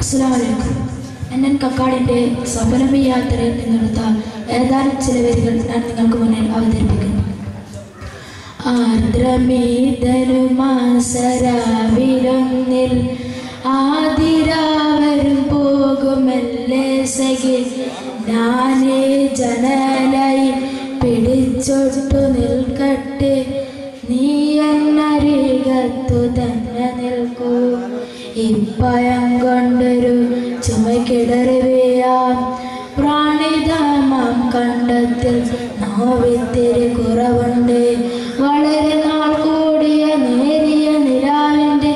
അസ്സലാമലൈക്കും. എന്നൻ കക്കാടിന്റെ സഫലമി യാത്രയിൽ നിന്നെടുത്ത ഏതാനും ചില വരികൾ ഞാൻ നിങ്ങൾക്ക് മുന്നിൽ അവതരിപ്പിക്കുന്നു. ആർദ്രമീതനുമാസരാവിലൊന്നിൽ ആതിരാവരും പോകുമല്ലേ സഖി? ഞാനേ ജനലയിൽ പിടിച്ചൊട്ടു നിൽക്കട്ടെ. നീ എന്നരികത്തു തന്നെ നിൽക്കൂ ഇപ്പയം കൊണ്ടൊരു പ്രാണിധാമം കണ്ടത്തിൽ നോവിത്തിരി കുറവുണ്ട്. വളരെ നാൾ കൂടിയ നേരിയ നിലാവിന്റെ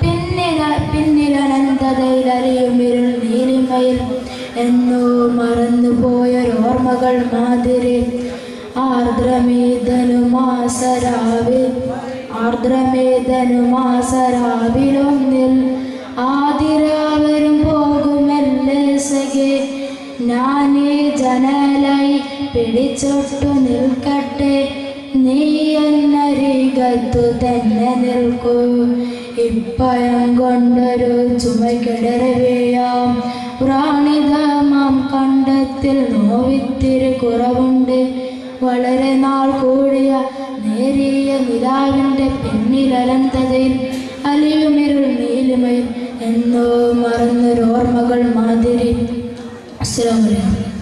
പിന്നില പിന്നിലനന്തതയിലറിയും ഇരുൾ നീലിമയിൽ എന്നോ മറന്നുപോയൊരോർമ്മകൾ മാതിരി. ആർദ്രമേതനുമാസരാവിൽ ആർദ്രമേധനുമാസരാവിലൊന്നിൽ ജനലായി പിടിച്ചൊട്ടു നിൽക്കട്ടെ. നീ എന്നരികത്തു തന്നെ നിൽക്കൂ. ഇപ്പയം കൊണ്ടൊരു ചുമക്കിടറവെയാം പ്രാണിതമാം കണ്ടത്തിൽ നോവിത്തിരി കുറവുണ്ട്. വളരെ നാൾ കൂടിയ നേരിയ നിലാവിന്റെ പിന്നിലലന്തതയിൽ അലിയുമിരുൾ നീലിമയിൽ എന്നോ മറന്നൊരോർമ്മകൾ മാതിരി. അസ്സലാമലൈക്കും